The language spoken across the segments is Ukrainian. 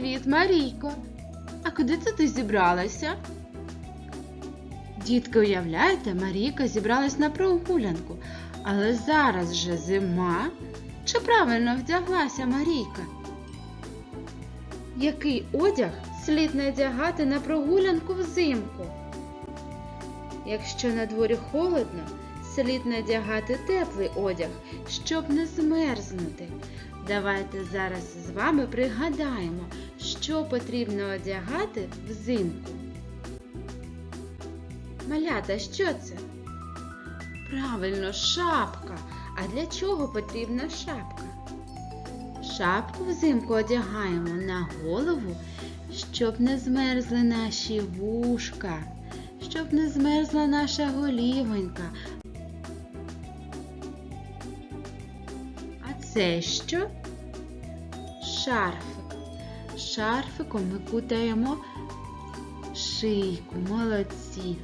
Привіт, Марійко. А куди це ти зібралася? Дітки, уявляєте, Марійка зібралась на прогулянку, але зараз же зима. Чи правильно вдяглася Марійка? Який одяг слід надягати на прогулянку взимку? Якщо на дворі холодно, слід надягати теплий одяг, щоб не змерзнути. Давайте зараз з вами пригадаємо, що потрібно одягати взимку. Малята, що це? Правильно, шапка. А для чого потрібна шапка? Шапку взимку одягаємо на голову, щоб не змерзли наші вушка, щоб не змерзла наша голівонька. Це що? Шарфик. Шарфиком ми кутаємо шийку, молодці.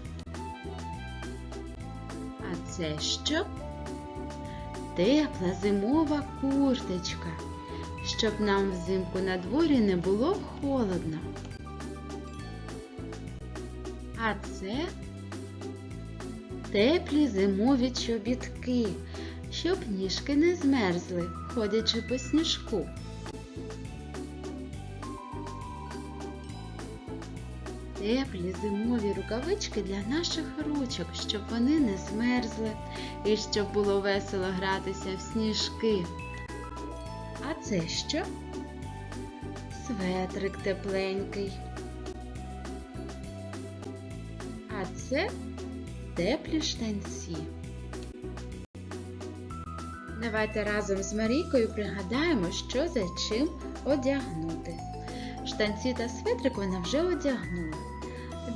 А це що? Тепла зимова курточка, щоб нам взимку на дворі не було холодно. А це теплі зимові чобітки, щоб ніжки не змерзли, ходячи по сніжку. Теплі зимові рукавички для наших ручок, щоб вони не змерзли і щоб було весело гратися в сніжки. А це що? Светрик тепленький. А це теплі штанці. Давайте разом з Марійкою пригадаємо, що за чим одягнути. Штанці та светрик вона вже одягнула.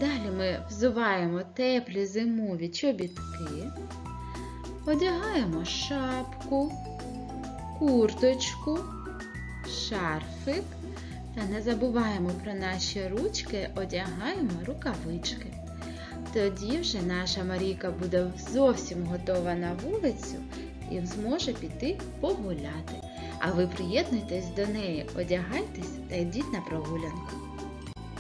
Далі ми взуваємо теплі зимові чобітки, одягаємо шапку, курточку, шарфик та не забуваємо про наші ручки, одягаємо рукавички. Тоді вже наша Марійка буде зовсім готова на вулицю і зможе піти погуляти. А ви приєднуйтесь до неї, одягайтесь та йдіть на прогулянку.